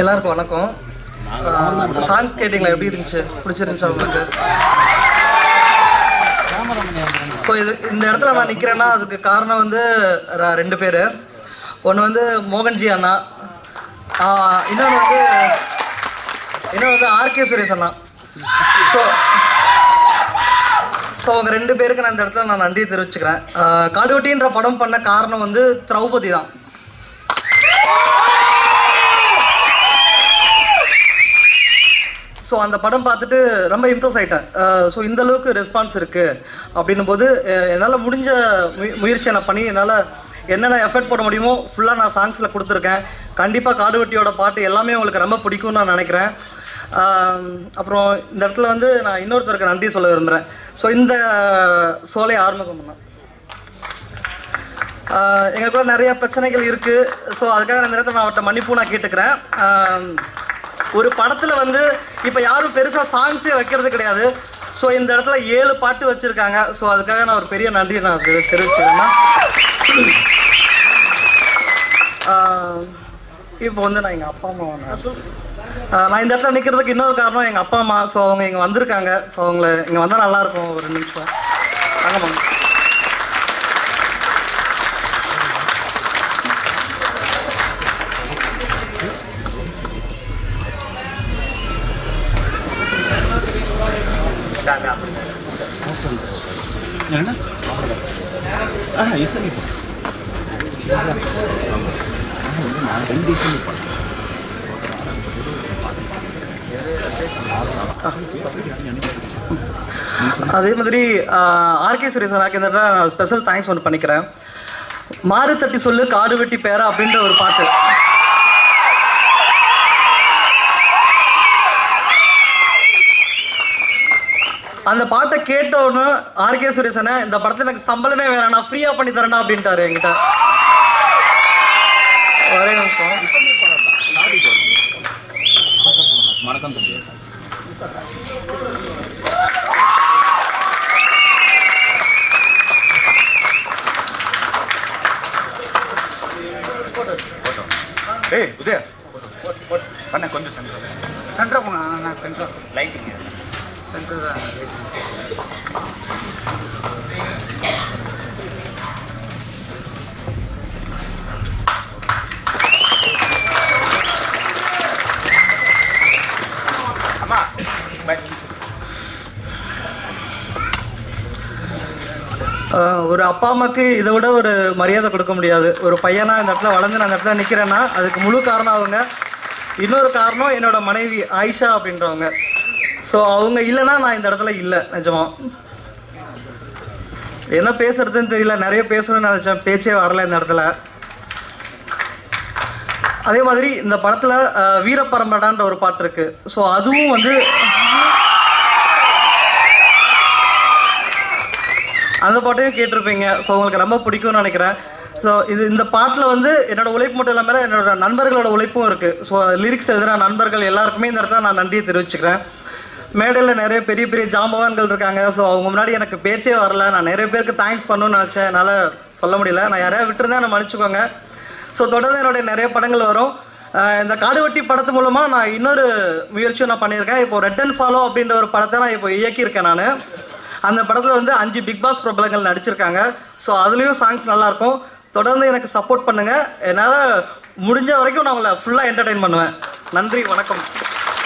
எல்லாருக்கும் வணக்கம். சாங்ஸ் கேட்டிங்களா எப்படி இருந்துச்சு? பிடிச்சிருந்துச்சா உங்களுக்கு? ஸோ இது இந்த இடத்துல நான் நிற்கிறேன்னா அதுக்கு காரணம் வந்து ரெண்டு பேர். ஒன்று வந்து மோகன்ஜி அண்ணா. இன்னொன்று வந்து இன்னொன்று வந்து ஆர்கே சுரேஷ் அண்ணா. ஸோ ஸோ அவங்க ரெண்டு பேருக்கு நான் இந்த இடத்துல நான் நன்றி தெரிவிச்சுக்கிறேன். ஆஹ் படம் பண்ண காரணம் வந்து திரௌபதி தான். ஸோ அந்த படம் பார்த்துட்டு ரொம்ப இம்ப்ரெஸ் ஆகிட்டேன் ஸோ இந்த அளவுக்கு ரெஸ்பான்ஸ் இருக்குது அப்படின்னும் போது என்னால் முடிஞ்ச முய முயற்சியை நான் பண்ணி என்னால் என்னென்ன எஃபர்ட் போட முடியுமோ ஃபுல்லாக நான் சாங்ஸில் கொடுத்துருக்கேன். கண்டிப்பாக காடுவெட்டியோட பாட்டு எல்லாமே உங்களுக்கு ரொம்ப பிடிக்கும்னு நான் நினைக்கிறேன். அப்புறம் இந்த இடத்துல வந்து நான் இன்னொருத்தருக்கு நன்றி சொல்ல விரும்புகிறேன் ஸோ இந்த சோலை ஆரம்பிக்கும் பண்ணேன் எங்களுக்குள்ள நிறைய பிரச்சனைகள் இருக்குது ஸோ அதுக்காக இந்த நேரத்தில் நான் அவர்கிட்ட மன்னிப்பும் நான் கேட்டுக்கிறேன். ஒரு படத்தில் வந்து இப்போ யாரும் பெருசாக சாங்ஸே வைக்கிறது கிடையாது. ஸோ இந்த இடத்துல ஏழு பாட்டு வச்சுருக்காங்க. ஸோ அதுக்காக நான் ஒரு பெரிய நன்றி நான் தெரி- தெரிவிச்சுக்கிறேன்னா. இப்போ வந்து நான் எங்கள் அப்பா அம்மா நான் இந்த இடத்துல நிற்கிறதுக்கு இன்னொரு காரணம் எங்கள் அப்பா அம்மா. ஸோ அவங்க இங்கே வந்திருக்காங்க. ஸோ அவங்கள இங்கே வந்தால் நல்லாயிருக்கும் ஒரு ரெண்டு ah, அதே மாதிரி ஆர்கே சுரேசன் அண்ணாக்கு நான் ஸ்பெஷல் தேங்க்ஸ் ஒன்று பண்ணிக்கிறேன். மாறு தட்டி சொல்லு காடு வெட்டி பேரா அப்படின்ற ஒரு பாட்டு. அந்த பாட்டை கேட்ட உடனே ஆர்கே அண்ணா இந்த படத்துல எனக்கு சம்பளமே வேணாம் நான் ஃப்ரீயாக பண்ணி தரேன்டா அப்படின்ட்டாரு என்கிட்ட. ஒரே நிமிஷம். ஏய் உதய. பண்ண கொஞ்சம் சென்டர் சென்டர் நான் சென்டர் லைட்டிங் அம்மா ஒரு அப்பா அம்மாக்கு இதை விட ஒரு மரியாதை கொடுக்க முடியாது. ஒரு பையனா இந்த இடத்துல வளர்ந்து நான் இந்த இடத்துல நிற்கிறேன்னா அதுக்கு முழு காரணம் அவங்க. இன்னொரு காரணம் என்னோட மனைவி ஆயிஷா அப்படின்றவங்க. ஸோ அவங்க இல்லைன்னா நான் இந்த இடத்துல இல்லை நிஜமா. என்ன பேசுறதுன்னு தெரியல நிறைய பேசணும்னு நினச்சேன். பேச்சே வரல இந்த இடத்துல. அதே மாதிரி இந்த படத்தில் வீரப்பரம்படான்ற ஒரு பாட்டு இருக்குது ஸோ அதுவும் வந்து அந்த பாட்டையும் கேட்டிருப்பீங்க. ஸோ உங்களுக்கு ரொம்ப பிடிக்கும்னு நினைக்கிறேன். ஸோ இது இந்த பாட்டில் வந்து என்னோட உழைப்பு மட்டும் இல்லாமல் என்னோட நண்பர்களோட உழைப்பும் இருக்குது ஸோ லிரிக்ஸ் எழுதுகிற நண்பர்கள் எல்லாருக்குமே இந்த இடத்துல நான் நன்றியை தெரிவிச்சுக்கிறேன். மேடையில் நிறைய பெரிய பெரிய ஜாம்பவான்கள் இருக்காங்க. ஸோ அவங்க முன்னாடி எனக்கு பேச்சே வரல. நான் நிறைய பேருக்கு தேங்க்ஸ் பண்ணணும்னு நினச்சேன். என்னால் சொல்ல முடியல. நான் யாரையா விட்டுருந்தேன் நான் மன்னிச்சுக்கோங்க. ஸோ தொடர்ந்து என்னுடைய நிறைய படங்கள் வரும். இந்த காடுவெட்டி படத்து மூலமாக நான் இன்னொரு முயற்சியும் நான் பண்ணியிருக்கேன். இப்போ ரெட் அண்ட் ஃபாலோ அப்படின்ற ஒரு படத்தை நான் இப்போ இயக்கியிருக்கேன் நான். அந்த படத்தில் வந்து அஞ்சு பிக் பாஸ் பிரபலங்கள் நடிச்சிருக்காங்க. ஸோ அதுலேயும் சாங்ஸ் நல்லாயிருக்கும் தொடர்ந்து எனக்கு சப்போர்ட் பண்ணுங்கள் என்னால் முடிஞ்ச வரைக்கும் நான் உங்களை ஃபுல்லாக என்டர்டெயின் பண்ணுவேன். நன்றி வணக்கம்.